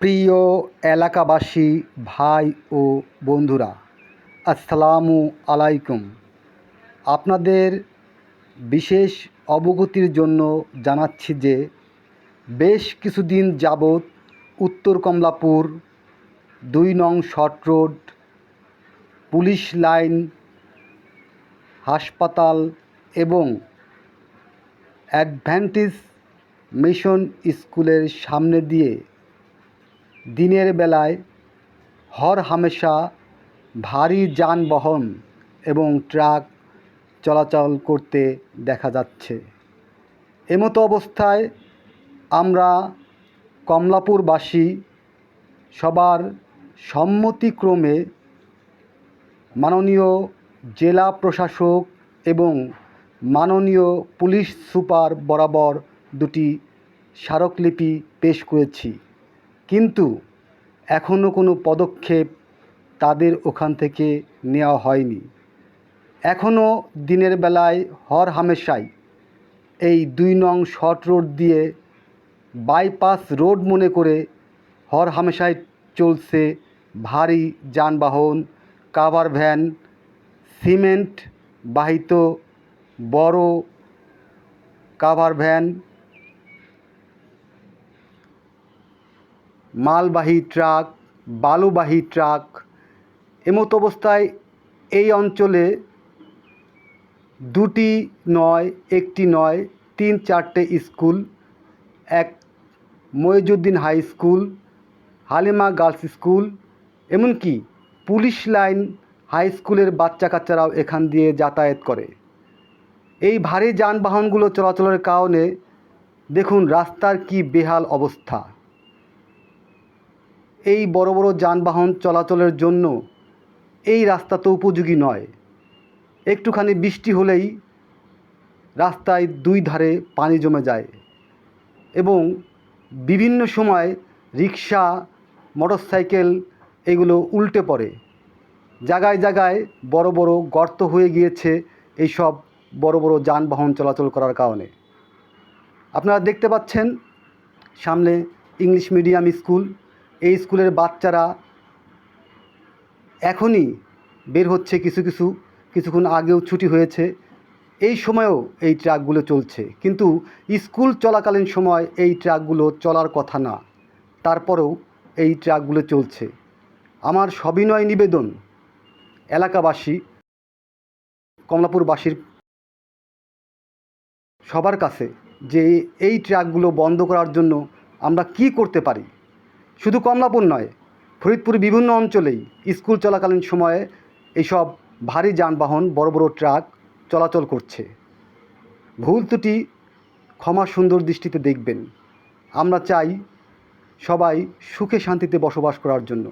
প্রিয় এলাকাবাসী, ভাই ও বন্ধুরা, আসসালামু আলাইকুম। আপনাদের বিশেষ অবগতির জন্য জানাচ্ছি যে, বেশ কিছুদিন যাবৎ উত্তর কমলাপুর দুই নং শর্ট রোড পুলিশ লাইন হাসপাতাল এবং অ্যাডভেন্টিস মিশন স্কুলের সামনে দিয়ে দিনের বেলায় হর হামেশা ভারী যানবাহন এবং ট্রাক চলাচল করতে দেখা যাচ্ছে। এমতো অবস্থায় আমরা কমলাপুরবাসী সবার সম্মতিক্রমে মাননীয় জেলা প্রশাসক এবং মাননীয় পুলিশ সুপার বরাবর দুটি স্মারকলিপি পেশ করেছি। কিন্তু এখনও কোনো পদক্ষেপ তাদের ওখান থেকে নেওয়া হয়নি। এখনও দিনের বেলায় হর হামেশাই এই দুই নং শর্ট রোড দিয়ে বাইপাস রোড মনে করে হর হামেশাই চলছে ভারী যানবাহন, কাভার ভ্যান, সিমেন্ট বাহিত বড় কাভার ভ্যান মালবাহী ট্রাক, বালুবাহী ট্রাক, এমত অবস্থায় এই অঞ্চলে দুটি নয়, একটি নয়, তিন চারটে স্কুল, এক Moizuddin high school, Halima girls school, এমনকি পুলিশ লাইন হাই স্কুলের বাচ্চা কাচ্চারাও এখান দিয়ে যাতায়াত করে। এই ভারী যানবাহনগুলো চলাচলের কারণে দেখুন রাস্তার কি বেহাল অবস্থা। এই বড় বড় যানবাহন চলাচলের জন্য এই রাস্তা তো উপযোগী নয়। একটুখানি বৃষ্টি হলেই রাস্তায় দুই ধারে পানি জমে যায় এবং বিভিন্ন সময় রিক্সা, মোটরসাইকেল এগুলো উল্টে পড়ে। জায়গায় জায়গায় বড় বড় গর্ত হয়ে গিয়েছে এইসব বড় বড় যানবাহন চলাচল করার কারণে। আপনারা দেখতে পাচ্ছেন সামনে ইংলিশ মিডিয়াম স্কুল। এই স্কুলের বাচ্চারা এখনই বের হচ্ছে কিছু কিছু, কিছুক্ষণ আগেও ছুটি হয়েছে। এই সময়েও এই ট্রাকগুলো চলছে। কিন্তু স্কুল চলাকালীন সময় এই ট্রাকগুলো চলার কথা না। তারপরেও এই ট্রাকগুলো চলছে। আমার সবিনয় নিবেদন, এলাকাবাসী, কমলাপুরবাসীর সবার কাছে যে এই ট্রাকগুলো বন্ধ করার জন্য আমরা কি করতে পারি? শুধু কমলাপুর নয় ফরিদপুর বিভিন্ন অঞ্চলেই স্কুল চলাকালীন সময়ে এইসব ভারী যানবাহন, বড় বড় ট্রাক চলাচল করছে। ভুল ত্রুটি ক্ষমা সুন্দর দৃষ্টিতে দেখবেন। আমরা চাই সবাই সুখে শান্তিতে বসবাস করার জন্য।